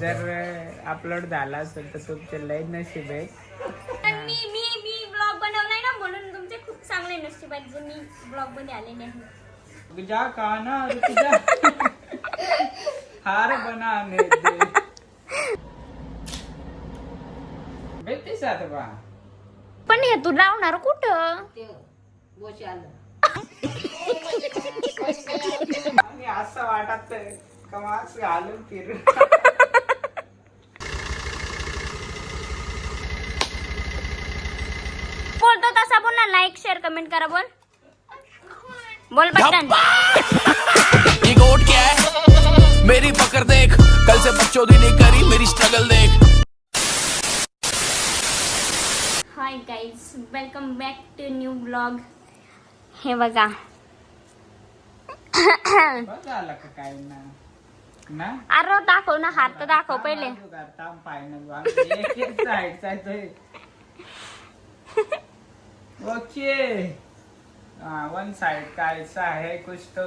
जर अपलोड झाला असेल तर तुमचे लय नशीब आहे पण मी मी मी ब्लॉग बनवलाय ना म्हणून तुमचे खूप चांगले नशीब आहेत जे मी ब्लॉगमध्ये आले नाही. जा काना रुक जा. हार बनाने दे. बेटी साथ बा पण हे तू लावणार कुठं? असं वाटत कमास घालून फिर. लाईक शेअर कमेंट करा बोल. बोल बटन ये गोट क्या है? मेरी पकड़ देख। कल से बच्चों दी नहीं करी मेरी स्ट्रगल देख। Hi guys welcome back to new blog हे बघा. काय ना. अरे दाखव ना हात तर दाखव पहिले. ओके. वन साइड का ऐसा है कुछ तो.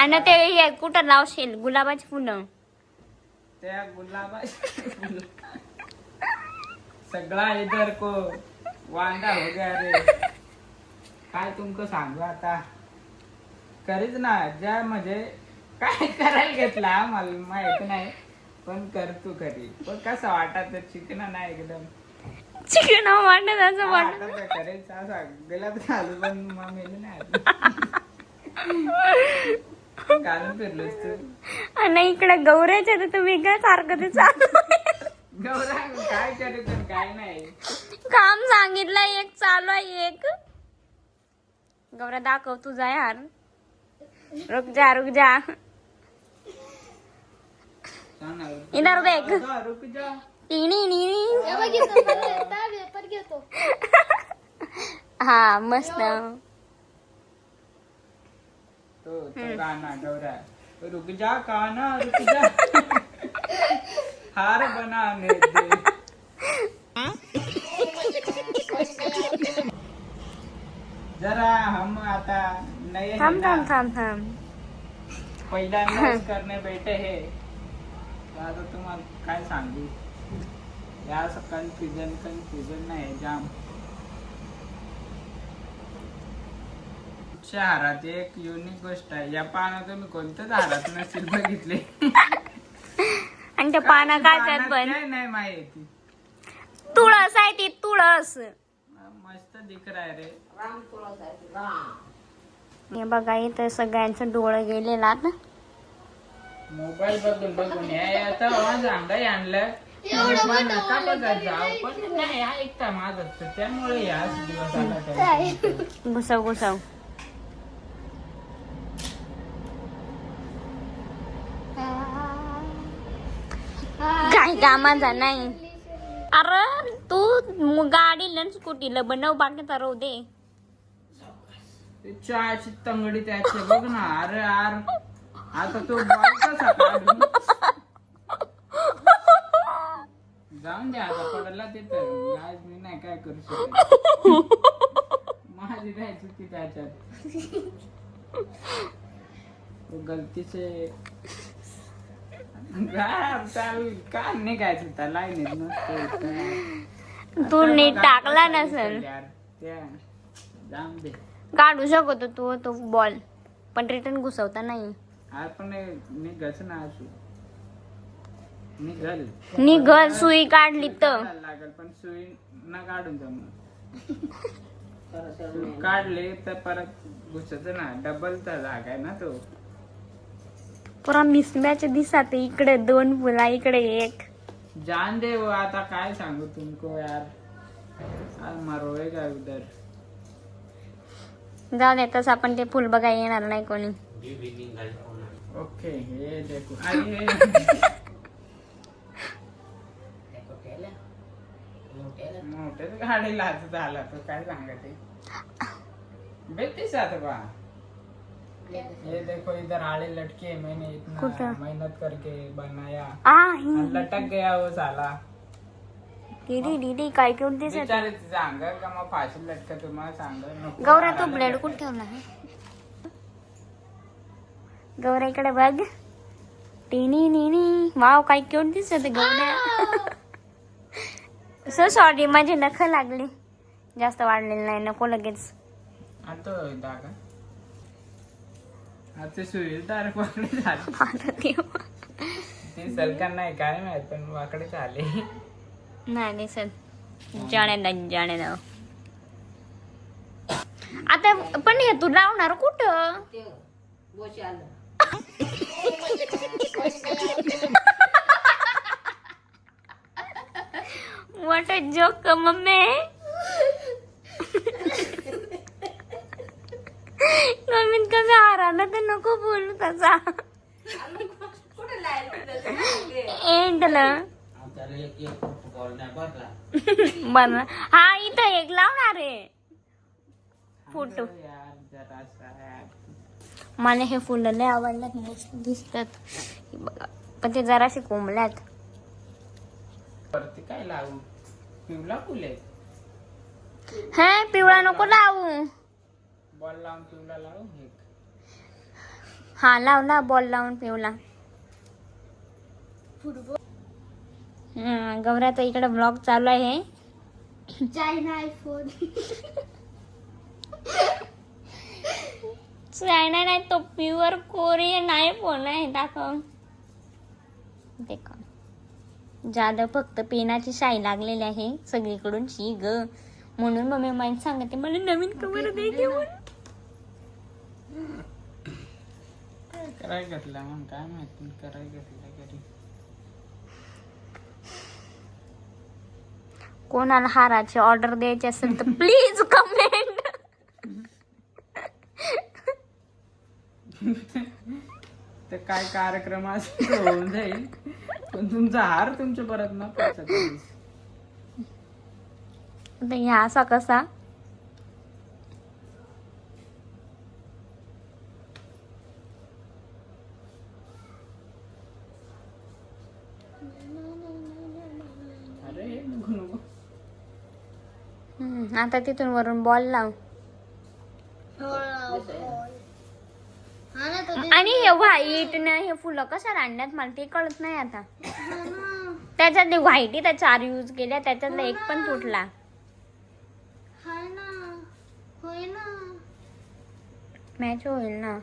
आणि ते हे कुठं लावशील गुलाबाची फुलं. त्या गुलाबा सगळा इधर को. वांदा हो गया रे. काय तुमको सांगू आता? करीच ना ज्या म्हणजे काय करायला घेतला मला माहीत नाही. पण कर तू खरी पण कसं वाटत चिकन नाही एकदम. चिकन वाटत असं हा, वाटत आता काय करायचं असा गलात घालू पण नाही घालून फिरलोस तू आणि इकडे गौऱ्याच्या तर तू वेगळं सारखं ते चालू आहे. गौरा काय करीत पण काय नाही. काम सांगितलं एक चालू आहे एक. गौऱ्या दाखव तुझा यार. रुक जा रुक जा. सांग ना. इधर देख जा, रुक जा. हा मस्त. तो तो गाना गौरा रुक जा काना रुक जा. हार बनाने दे. जरा हम आता नए हैं थांब थांब थांब. थांब पहिल्यांदाच करणे बैठे हे. आता तुम्हाला काय सांगू? या असं कन्फ्युजन कन्फ्युजन नाही जाम शहरात एक युनिक गोष्ट आहे. या पानं तुम्ही कोणत्याच हारात नसेल बघितले? आणि ते पानं काय त्यात पण? काय नाही माहिती. तुळस आहे ती तुळस. मस्त दिख रहा है रे हे बघा इथं सगळ्यांचं डोळं गेलेलं मोबाईल बघून बघून हे आता आवाज अंगाई आणलं. तर घुसव घुसव काय? कामाचा नाही. अरे तू म- गाडीला स्कूटीला बनव बाकीचा राहू दे. ते चहाची तंगडी त्याचे बघ ना अरे यार. आता तो बॉल कसा काढू जाऊन द्या आता पडला तिथं आज मी नाही काय करू शकत माझी नाही चुकी त्याच्यात. तो गलतीचे काय का निघायचं त्या लाईनीत नसतं तू नीट टाकला नसेल. दे. काढू शकतो तू तो बॉल पण रिटर्न घुसवता नाही. आपण निघच ना असू निघल. निघल सुई काढली तर. लागल पण सुई न काढून सुई काढले तर परत घुसत ना. डबल तर जागा आहे ना तो. पुरा मिसमॅच दिसत इकडे दोन फुला इकडे एक. जान दे वो आता काय सांगू तुमको यार. आज मरोवेगा उधर जाऊ दे तसं आपण ते फुल बघायला येणार नाही कोणी. ओके हे देखो. अरे मोठेच गाडी लाच झाला तो. काय सांगते बेतीस आता बा. ये देखो इधर आड़े लटके मैंने इतना कुठं? मेहनत करके बनाया. लटक गया वो साला. दीदी दीदी काय केवढ दिसत? सांग का मग फाशी लटक तुम्हाला सांग नको गौऱ्या तू ब्लेड कुठे ठेवला? गौऱ्या इकडे बघ. टिनी निनी वाव काय क्यूट दिसत गवड्या सो सॉरी माझे नख लागले. जास्त वाढलेले नाही नको लगेच. आता दागा आता सुविधार वाकडे झाले. आता देवा. ते सलकान नाही काय माहीत पण वाकडे झाले. नाही दिसत जाणे ना जाणे ना. आता पण हे तू लावणार कुठं? What a joke, mummy. कमीत कमी आराला तर नको बोलू तसा. एंडला बन. हा इथं एक लावणार आहे. फोटो मला हे फुलं लय आवडल्यात मस्त दिसतात. बघा. पण ते जराशे कोंबल्यात. काय लावू? पिवला फुले हे पिवळा नको लावू. बॉल लावून पिवला लावू हे हा लाव ना बॉल लावून पिवला हा, गौऱ्याचा इकडे ब्लॉग चालू आहे. चायना आयफोन चायना नाही तो प्युअर कोरियन आहे फ़ोन आहे दाखव. देखो. जादा फक्त पेनाची शाई लागलेली आहे सगळीकडून शी ग. म्हणून मम्मी माहीत सांगते मला नवीन कवर दे घेऊन. कराय घेतला मग काय माहिती कराय घेतला घरी. कोणाला हाराची ऑर्डर द्यायची असेल तर प्लीज कमेंट तर काय कार्यक्रम असेल होऊन जाईल. पण तुमचा हार तुमच्या परत ना पोचत ह्या असा कसा? अरे नको नको. हम्म, आता तिथून वरून बॉल लाव. हा ना तो आणि हे व्हाईट ना हे फुलं कशा आणण्यात मला ते कळत नाही आता. त्याच्यात ते व्हाईट त्या चार यूज केल्या त्याच्यातला एक पण तुटला. हा ना होय ना. मॅच होईल ना.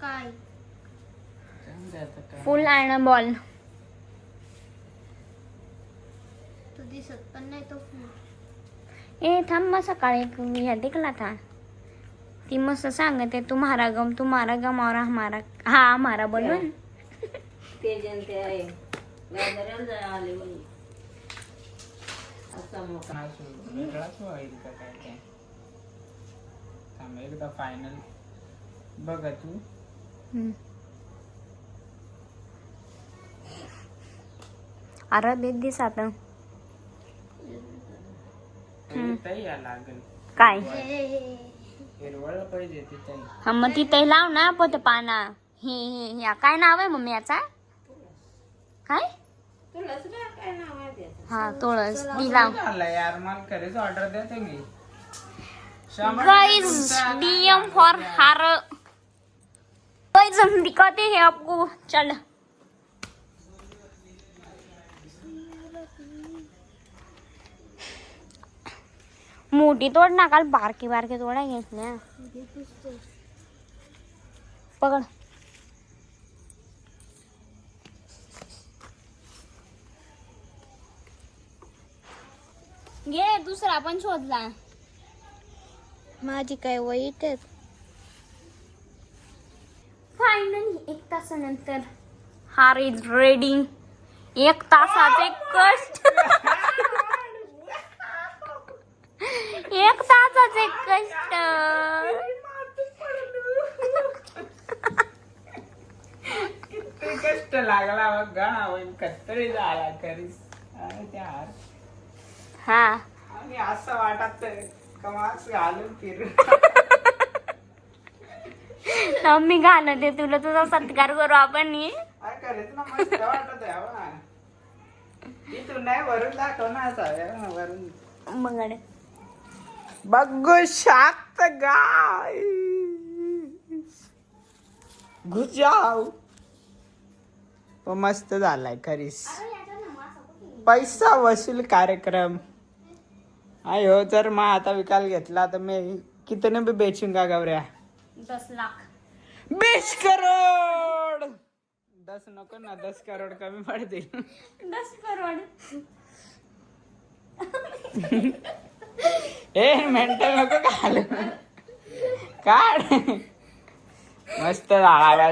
काय. फुल आणि बॉल तो दिसत पण नाही तो फुल ए थांब मग सकाळी एक ह्या दिखला था. ती मस्त सांगते तुम्हारा गम तुम्हारा गम और हमारा हा हमारा बोलून सो- वेगळाच होईल का काय काय थांब एकदा फायनल बघा तू. हम्म. अरे देत दिस आता. लागेल. काय? हिरवळ पाहिजे हा मग तिथे लाव ना पोते पाना. हे हे हे. काय नाव आहे मम्मी याचा? काय? हा तुळस. ती लाव. झालं यार मला खरेच ऑर्डर द्या तुम्ही शंभर गाइस तुमचा- डीएम फॉर हार. गाइस हम दिखाते हैं आपको. चल. मोठी तोड ना काल बारकी बारकी तोड्या घेतल्या पकड. घे दुसरा पण शोधला. माझी काय वाईट आहेत? फायनली एक तासानंतर. हार इज रेडी एक तासाचे कष्ट. एक तासाचे कष्ट. किती कष्ट लागला मग गणा होईल कत्तरी झाला करीस. आणि त्या हार हा. आणि असं वाटत कमास घालून फिरून मी घालते तुला. तुझा सत्कार करू आपण हे. काय करायचं ना मस्त वाटत आहे हो ना. तिथून नाही वरून दाखव ना असं हो वरून. बघड बघू शाक्त गाय घुजाव पण मस्त झालाय खरीच. पैसा वसूल कार्यक्रम. अयो जर मग आता विकायला घेतला तर मी कितने भी बेचूंगा गवऱ्या दस लाख. बीस करोड! दस नको ना दस करोड कमी पडतील. दस करोड. ए मेंटल नको काढ काढ. मस्त झाला.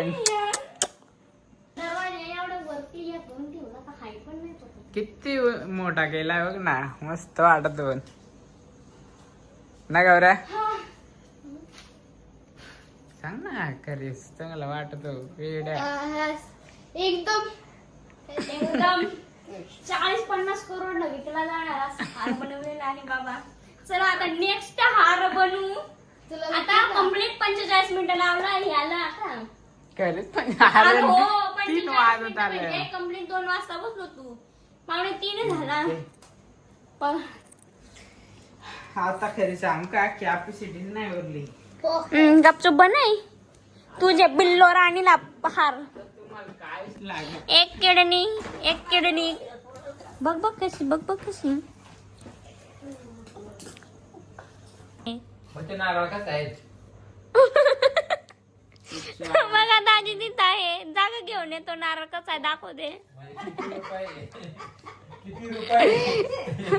दरवाजा एवढं वरती घेऊन ठेवला का हाय पण नाही पडत. किती मोठा केलाय बघ ना मस्त वाटत पण ना गौऱ्या सांग ना खरीच चांगला वाटतो वेड्या. एकदम एकदम. चाळीस पन्नास करोड जाणार असा हार बनवलेला आहे बाबा. चला आता नेक्स्ट हार बनवू. आता कंप्लीट पंचेचाळीस मिनिटं लावला ह्याला. आता खरीच पण अरे हो, तीन 45 वाजत मिनिटं आले. म्हणजे दोन वाजता बसलो तू. पावणे तीन झाला. पण आता खरी सांग का कॅपॅसिटी नाही उरली। गपचूप बनाय तुझे बिल्लो राणीला हार। एक किडनी एक किडनी। बघ बघ कशी बघ बघ कशी होते नारळ कसं आहे? बघा दाजी तिथं आहे. जागा घेऊन येतो नारळ कसा आहे दाखव दे किती रुपये किती रुपये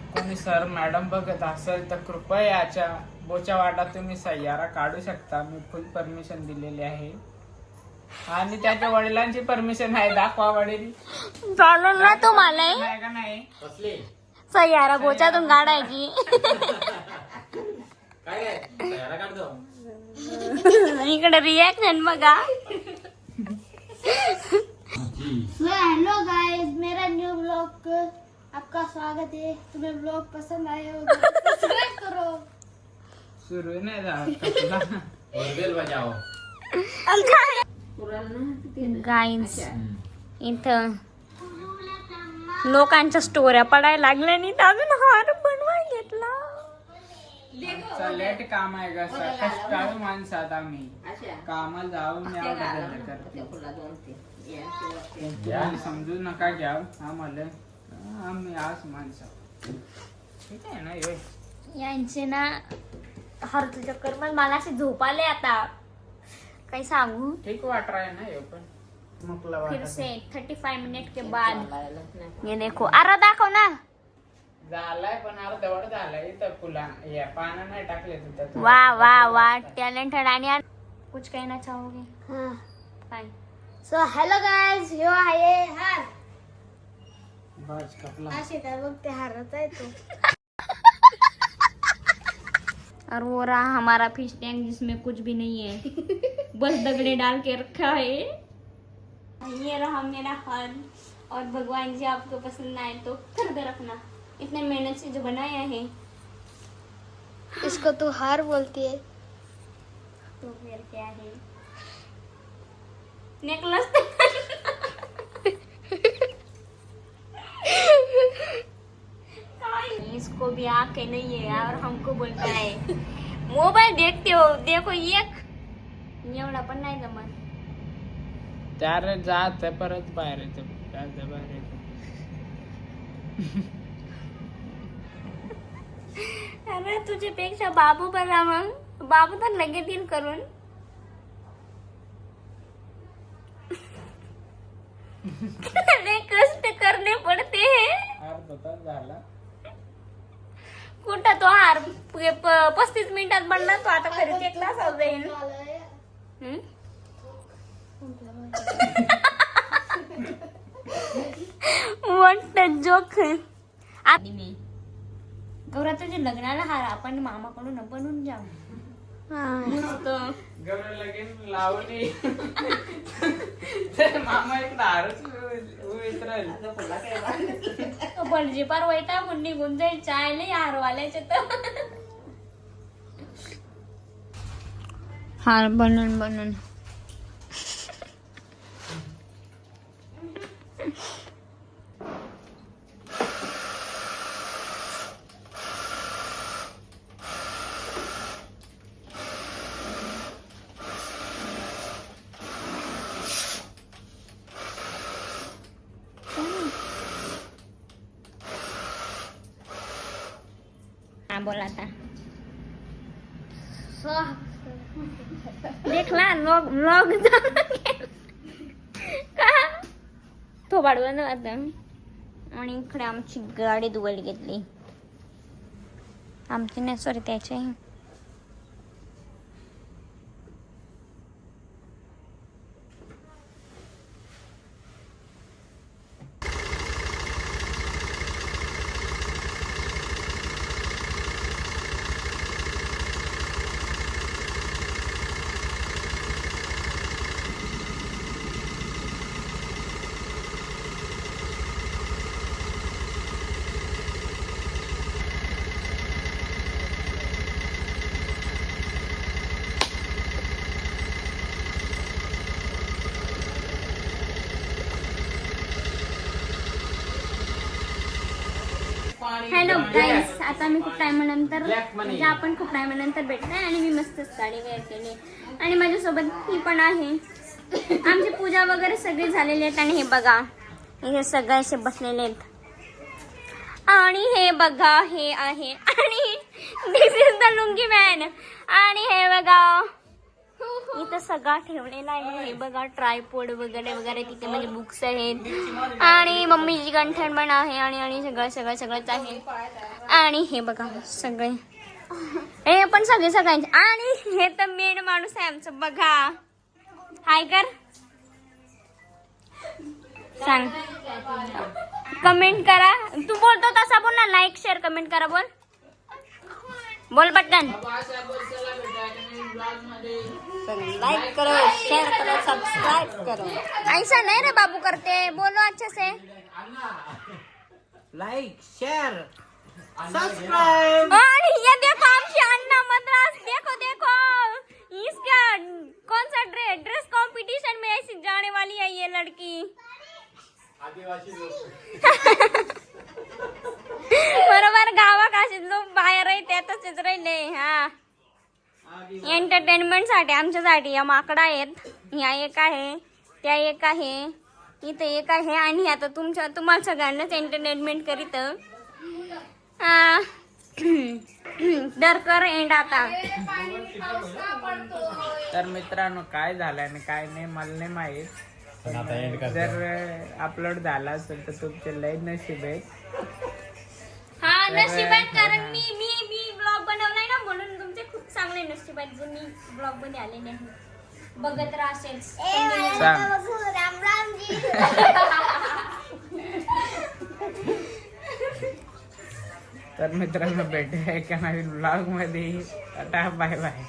कोणी सर मॅडम बघत असेल तर कृपया याच्या बोच्या वाटात तुम्ही सह्यारा काढू शकता. मी फुल परमिशन दिलेली आहे. आणि त्याच्या वडिलांची परमिशन आहे. दाखवा वडील. चालून ना तुम्हाला. नाही का नाही. सह्यारा गोच्यातून काढायची इकडे रिॲक्शन बघा. हेलो गाइस मेरा न्यू ब्लॉग आपका स्वागत है। तुम्हें ब्लॉग पसंद आया होगा। सब्सक्राइब करो। सुरू नाही झालं का तुला गाईन्स इथं लोकांच्या स्टोऱ्या पडायला लागल्या आणि अजून हार बनवाय घेतला. लेट काम आहे का? सर कष्टाळू माणसात आम्ही. कामाला जाऊन समजू नका घ्या आम्हाला आम्ही आज माणसं ठीक आहे ना यो. यांचे ना हरचं चक्कर. पण मला असे झोप आले आता. काही सांगू? ठीक वाट रहा है ना यो पण. मोकला फिर वाटत से थर्टी फाइव मिनट के बाद. ये देखो. अरे दाखव ना. झालाय पण अर्धवट झालाय इथं फुला या पानं नाही टाकले तिथं वाह वाह वाह टैलेंटेड आणि कुछ कहना चाहोगे? हाँ. सो हेलो गाइस यो आहे हार बस कपला असे काय बघ ते आहे तो और वो रहा हमारा फ़िश टैंक जिसमें कुछ भी नहीं है। बस दगड़े डाल के रखा है। ये रहा मेरा हार और भगवान जी आपको पसंद आए तो खरीद रखना इतने मेहनत से जो बनाया है। इसको तो हार बोलती है। तो फिर क्या है? नेकलेस इसको भी आंखें नहीं है और हमको बोलता है मोबाईल देखते हो देखो एक. एवढा पण नाही जमत. त्यार जात परत बाहेर येतो. जात बाहेर येतो. अरे तुझ्यापेक्षा बाबू बरा मग. बाबू तर लगेच येईल करून. लय कष्ट करणे पडते. हैं अर्ध तास झाला. कुठं तो हार प- पस्तीस मिनिटात बनला तो आता घरी एक जाईल हम्म? What a joke. मी गौरा तुझ्या लग्नाला हार आपण मामाकडून बनवून जाऊ तर मामा एक दारूच विसरेल तो भटजी पार वैतागून निघून जाईल चायले हारवाल्याचे तर हार बनून बनून हा बोल आता देखला लॉग लॉग का वाढवलं वाढवून आता. आणि इकडे आमची गाडी धुवायला घेतली आमची नाही सॉरी त्याची हॅलो गाईस आता मी खूप टायमानंतर. म्हणजे आपण खूप टायमानंतर भेटलोय आणि मी मस्त साडी वेअर केली. आणि माझ्यासोबत ही पण आहे. आमची पूजा वगैरे सगळी झालेली आहेत आणि हे बघा हे सगळे असे बसलेले आहेत. आणि हे बघा हे आहे. आणि this is the lungi man आणि हे बघा इथं सगळा ठेवलेला आहे. हे बघा ट्रायपोड वगैरे वगैरे तिथे म्हणजे बुक्स आहेत. आणि मम्मीची गंठण पण आहे आणि आणि सगळं सगळं सगळंच आहे. आणि हे बघा सगळे. हे पण सगळे सगळ्यांचे. आणि हे तर मेन माणूस आहे आमचं. बघा. हाय कर. सांग. कमेंट करा. तू बोलतो तसा बोल ना. लाईक शेअर कमेंट करा बोल. बोल पटकन. लाइक करो शेयर करो सब्सक्राइब करो। ऐसा नहीं रे बाबू करते बोलो अच्छे से। लाईक शेअर सबस्क्राईब और ये देखो आमची अन्ना मद्रास देखो देखो। इसका कौन सा ड्रेस ड्रेस कंपटीशन में ऐसी जाने वाली है ये लड़की? आदिवासी बरोबर गावात असे लोक बाहेर त्यातच राहिले हा। एंटरटेनमेंटसाठी आमच्यासाठी या माकडा आहेत. ह्या एक आहे त्या एक आहे इथे एक आहे आणि आता तुमच्या तुम्हाला सगळ्यांनाच एंटरटेनमेंट करीत. आ, डर कर एंड आता. तर मित्रांनो काय झालं आणि काय नाही मला नाही माहीत. पण जर अपलोड झाला असेल तर तुमचे लय नशीब आहे हा नशीब आहे कारण मी मी चांगले नशीब आहेत जे मी ब्लॉगमध्ये आलेले आहे बघत राम राम जी तर मित्रांनो भेटूया एका नवीन ब्लॉगमध्ये. Tata bye bye